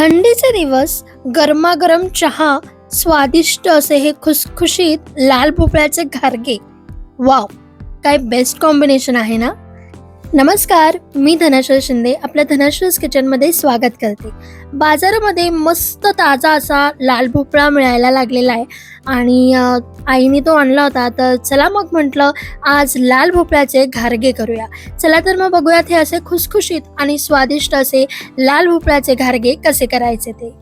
थंडीचे दिवस गरमागरम चहा स्वादिष्ट असे हे खुसखुशीत लाल भोपळ्याचे घारगे. वाव काय बेस्ट कॉम्बिनेशन आहे ना? नमस्कार मी धनाश्वर शिंदे आपल्या धनाश्रीज किचनमध्ये स्वागत करते. बाजारामध्ये मस्त ताजा असा लाल भोपळा मिळायला लागलेला आहे. आणि आईने तो आणला होता तर चला मग म्हटलं आज लाल भोपळ्याचे घारगे करूया. चला तर मग बघूयात हे असे खुसखुशीत आणि स्वादिष्ट असे लाल भोपळ्याचे घारगे कसे करायचे ते.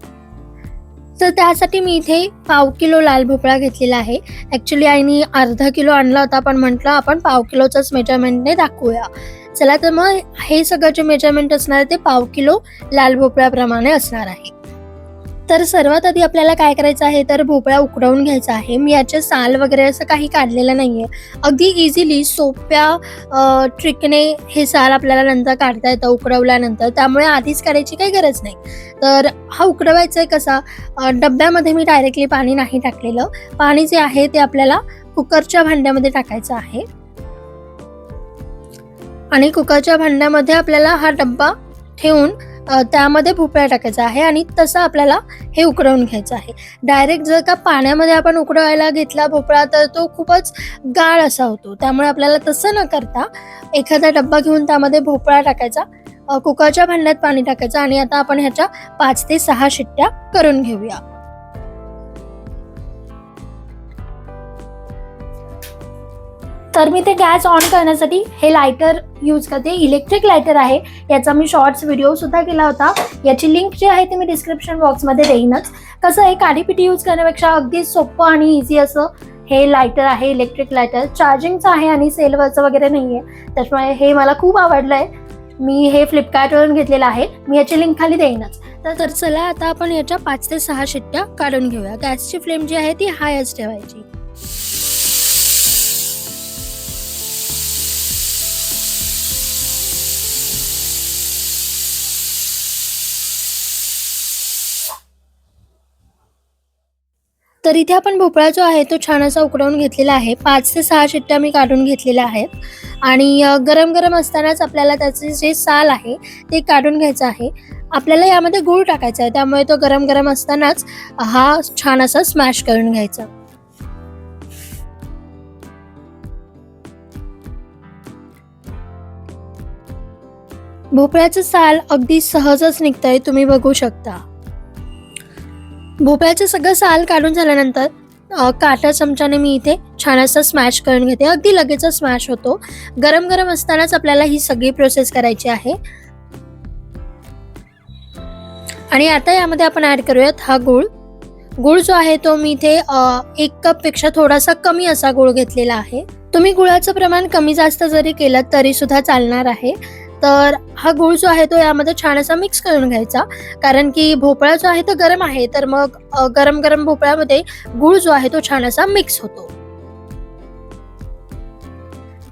तर त्यासाठी मी इथे पाव किलो लाल भोपळा घेतलेला आहे. ॲक्च्युली आईने अर्धा किलो आणला होता पण म्हटलं आपण पाव किलोचंच मेजरमेंटने दाखवूया. चला तर मग हे सगळं जे मेजरमेंट असणार आहे ते पाव किलो लाल भोपळ्याप्रमाणे असणार आहे. तर सर्वात आधी आपल्याला काय करायचं आहे तर भोपळा उकडवून घ्यायचा आहे. मी याचे साल वगैरे असं काही काढलेलं नाही आहे अगदी इझिली सोप्या ट्रिकने हे साल आपल्याला नंतर काढता येतं उकडवल्यानंतर. त्यामुळे आधीच काढायची काही गरज नाही. तर हा उकडवायचा आहे कसा डब्यामध्ये मी डायरेक्टली पाणी नाही टाकलेलं. पाणी जे आहे ते आपल्याला कुकरच्या भांड्यामध्ये टाकायचं आहे. आणि कुकरच्या भांड्यामध्ये आपल्याला हा डब्बा ठेवून त्यामध्ये भोपळा टाकायचा आहे आणि तसं आपल्याला हे उकडवून घ्यायचं आहे. डायरेक्ट जर का पाण्यामध्ये आपण उकडवायला घेतला भोपळा तर तो खूपच गाळ असा होतो. त्यामुळे आपल्याला तसं न करता एखादा डब्बा घेऊन त्यामध्ये भोपळा टाकायचा कुकरच्या भांड्यात पाणी टाकायचं आणि आता आपण ह्याच्या पाच ते सहा शिट्ट्या करून घेऊया. तर मी ते गॅस ऑन करण्यासाठी हे लायटर यूज करते. इलेक्ट्रिक लायटर आहे. याचा मी शॉर्ट्स व्हिडिओ सुद्धा केला होता. याची लिंक जी आहे ती मी डिस्क्रिप्शन बॉक्समध्ये देईनच. कसं आहे काडीपिटी यूज करण्यापेक्षा अगदी सोपं आणि इझी असं हे लायटर आहे इलेक्ट्रिक लायटर चार्जिंगचं आहे आणि सेलवरचं वगैरे नाही आहे त्याच्यामुळे हे मला खूप आवडलं आहे मी हे फ्लिपकार्टवरून घेतलेलं आहे. मी याची लिंक खाली देईनच. तर चला आता आपण याच्या पाच ते सहा शिट्ट्या काढून घेऊया. गॅसची फ्लेम जी आहे ती हायच ठेवायची. तर इथे आपण भोपळा जो आहे तो छान असा उकडवून घेतलेला आहे. पाच ते सहा शिट्ट्या मी काढून घेतलेल्या आहेत. आणि गरम गरम असतानाच आपल्याला त्याचे जे साल आहे ते काढून घ्यायचं आहे. आपल्याला यामध्ये गूळ टाकायचा आहे. त्यामुळे तो गरम गरम असतानाच हा छान असा स्मॅश करून घ्यायचा. भोपळ्याचं साल अगदी सहजच निघतंय तुम्ही बघू शकता. भोपळ्याचं सगळं साल काढून झाल्यानंतर काटा चमच्याने मी इथे छान असं स्मॅश करून घेते. अगदी लगेच स्मॅश होतो. गरम गरम असतानाच आपल्याला ही सगळी प्रोसेस करायची आहे. आणि आता यामध्ये आपण ऍड करूयात हा गूळ. गूळ जो आहे तो मी इथे एक कपपेक्षा थोडासा कमी असा गूळ घेतलेला आहे. तुम्ही गुळाचं प्रमाण कमी जास्त जरी केलं तरी सुद्धा चालणार आहे. तर हा गूळ जो आहे तो यामध्ये छान असा मिक्स करून घ्यायचा. कारण की भोपळा जो आहे तो गरम आहे तर मग गरम गरम भोपळ्यामध्ये गूळ जो आहे तो छान असा मिक्स होतो.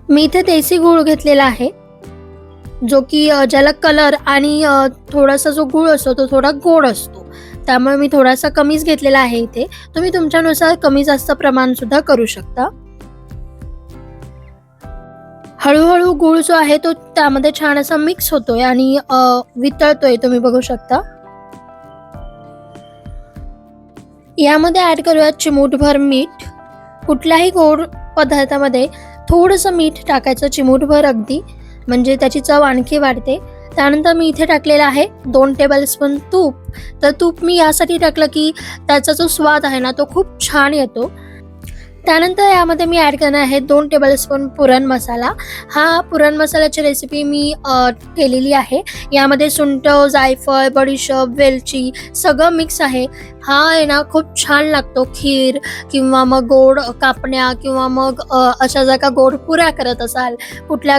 मी इथे देसी गूळ घेतलेला आहे. जो की ज्याला कलर आणि थोडासा जो गूळ असतो तो थोडा गोड असतो. त्यामुळे मी थोडासा कमीच घेतलेला आहे इथे. तुम्ही तुमच्यानुसार कमी जास्त प्रमाण सुद्धा करू शकता. हळूहळू गूळ जो आहे तो त्यामध्ये छान असा मिक्स होतोय आणि वितळतोय तुम्ही बघू शकता. यामध्ये ऍड करूया चिमूटभर मीठ. कुठल्याही गोड पदार्थामध्ये थोडंसं मीठ टाकायचं चिमूटभर अगदी म्हणजे त्याची चव आणखी वाढते. त्यानंतर मी इथे टाकलेलं आहे दोन टेबलस्पून तूप. तर तूप मी यासाठी टाकलं की त्याचा जो स्वाद आहे ना तो खूप छान येतो. त्यानंतर यामध्ये मी ॲड करणार आहे दोन टेबलस्पून पुरण मसाला. हा पुरण मसाल्याची रेसिपी मी केलेली आहे. यामध्ये सुंठ जायफळ बडीशप वेलची सगळं मिक्स आहे. हा आहे ना खूप छान लागतो. खीर किंवा मग गोड कापण्या किंवा मग अशा जर का गोड पुऱ्या करत असाल कुठल्या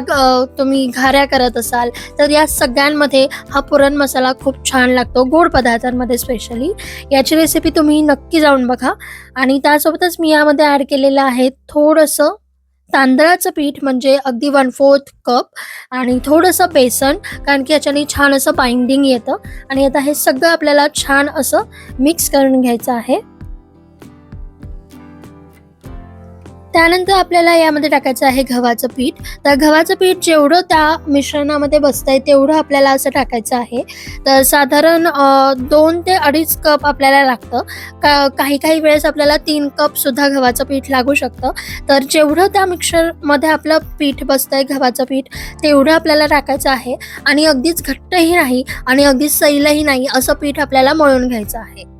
तुम्ही घाऱ्या करत असाल तर या सगळ्यांमध्ये हा पुरण मसाला खूप छान लागतो. गोड पदार्थांमध्ये स्पेशली याची रेसिपी तुम्ही नक्की जाऊन बघा. आणि त्यासोबतच मी यामध्ये ॲड केलेलं आहे. थोडंसं तांदळाचं पीठ म्हणजे अगदी वन फोर्थ कप आणि थोडंसं बेसन कारण की याच्याने छान असं बाइंडिंग येतं. आणि आता हे सगळं आपल्याला छान असं मिक्स करून घ्यायचं आहे. त्यानंतर आपल्याला यामध्ये टाकायचं आहे गव्हाचं पीठ. तर गव्हाचं पीठ जेवढं त्या मिश्रणामध्ये बसतंय तेवढं आपल्याला असं टाकायचं आहे. तर साधारण दोन ते अडीच कप आपल्याला लागतं. का काही काही वेळेस आपल्याला तीन कपसुद्धा गव्हाचं पीठ लागू शकतं. तर जेवढं त्या मिक्सरमध्ये आपलं पीठ बसतंय गव्हाचं पीठ तेवढं आपल्याला टाकायचं आहे. आणि अगदीच घट्टही नाही आणि अगदीच सैलही नाही असं पीठ आपल्याला मळून घ्यायचं आहे.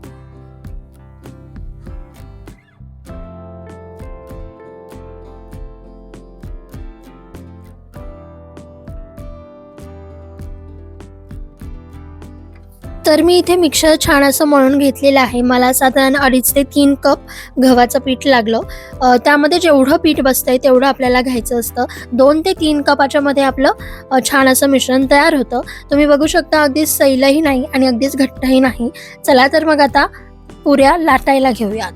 तर मी इथे मिक्सर छान असं मळून घेतलेलं आहे. मला साधारण अडीच ते तीन कप गव्हाचं पीठ लागलं. त्यामध्ये जेवढं पीठ बसतंय तेवढं आपल्याला घ्यायचं असतं. दोन ते तीन कपाच्या मध्ये आपलं छान असं मिश्रण तयार होतं. तुम्ही बघू शकता अगदीच सैलही नाही आणि अगदीच घट्टही नाही. चला तर मग आता पुऱ्या लाटायला घेऊयात.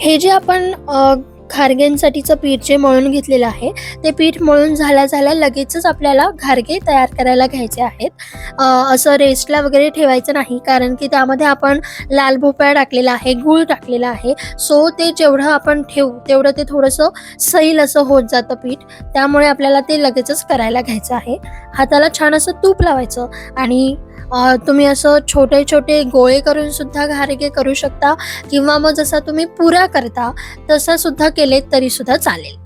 हे जे आपण घारग्यांसाठीचं पीठ जे मळून घेतलेलं आहे ते पीठ मळून झाल्या झाल्या लगेचच आपल्याला घारगे तयार करायला घ्यायचे आहेत. असं रेस्टला वगैरे ठेवायचं नाही कारण की त्यामध्ये आपण लाल भोपळा टाकलेला आहे गूळ टाकलेला आहे. सो ते जेवढं आपण ठेवू तेवढं ते थोडंसं सैल असं होत जातं पीठ. त्यामुळे आपल्याला ते लगेचच करायला घ्यायचं आहे. हाताला छान असं तूप लावायचं आणि तुम्ही असं छोटे छोटे गोळे करून सुद्धा घारगे करू शकता किंवा मग जसा तुम्ही पुऱ्या करता तसं सुद्धा केले तरी सुद्धा चालेल.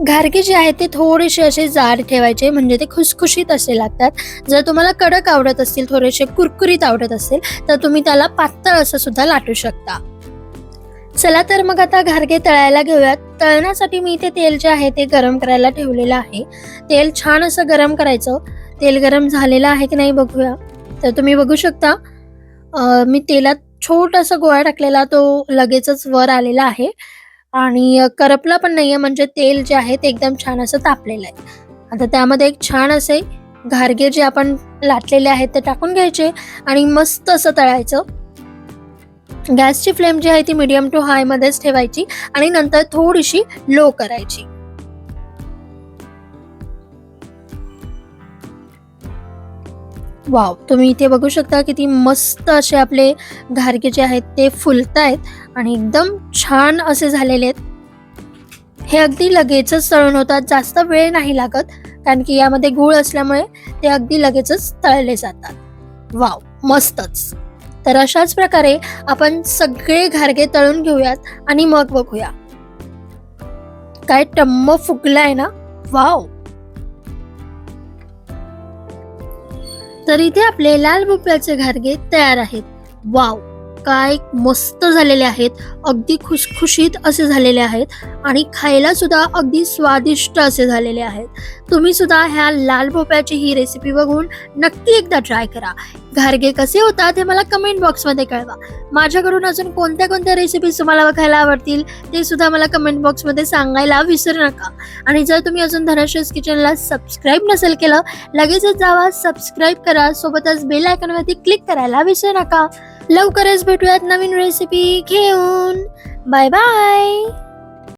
घारगे जे आहेत ते थोडेसे असे जाड ठेवायचे म्हणजे ते खुसखुशीत असे लागतात. जर तुम्हाला कडक आवडत असतील थोडेसे कुरकुरीत आवडत असेल तर तुम्ही त्याला पातळ असं सुद्धा लाटू शकता. चला तर मग आता घारगे तळायला घेऊयात. तळण्यासाठी मी इथे तेल जे आहे ते गरम करायला ठेवलेलं आहे. तेल छान असं गरम करायचं. तेल गरम झालेलं आहे की नाही बघूया. तर तुम्ही बघू शकता. मी तेलात छोटासा गोळा टाकलेला तो लगेचच वर आलेला आहे. आणि करपला पण नाहीये म्हणजे तेल जे आहे ते एकदम छान असं तापलेलं आहे. आता त्यामध्ये एक छान असे घारगे जे आपण लाटलेले आहेत ते टाकून घ्यायचे आणि मस्त असं तळायचं. गॅसची फ्लेम जी आहे ती मिडियम टू हाय मध्येच ठेवायची आणि नंतर थोडीशी लो करायची. वाव तुम्ही इथे बघू शकता किती मस्त असे आपले घारगे जे आहेत ते फुलतायत आणि एकदम छान असे झालेले आहेत. हे अगदी लगेचच तळून होतात जास्त वेळ नाही लागत कारण की यामध्ये गूळ असल्यामुळे ते अगदी लगेचच तळले जातात. वाव मस्तच. तर अशाच प्रकारे आपण सगळे घारगे तळून घेऊयात आणि मग बघूया. काय टम्म फुगलाय ना? वाव! तर इथे आपले लाल भोपळ्याचे घारगे तयार आहेत. वाव! काय मस्त झालेले आहेत अगदी खुशखुशीत असे झालेले आहेत आणि खायला सुद्धा अगदी स्वादिष्ट असे झालेले आहेत. तुम्ही सुद्धा ह्या लाल भोप्याची ही रेसिपी बघून नक्की एकदा ट्राय करा. घारगे कसे होतात हे मला कमेंट बॉक्समध्ये कळवा. माझ्याकडून अजून कोणत्या कोणत्या रेसिपीज तुम्हाला बघायला आवडतील ते सुद्धा मला कमेंट बॉक्समध्ये सांगायला विसरू नका. आणि जर तुम्ही अजून धनश्रेस किचनला सबस्क्राईब नसेल केलं लगेचच जावा सबस्क्राईब करा सोबतच बेल आयकॉनवरती क्लिक करायला विसरू नका. लवकरच भेटूयात नवीन रेसिपी घेऊन. Bye bye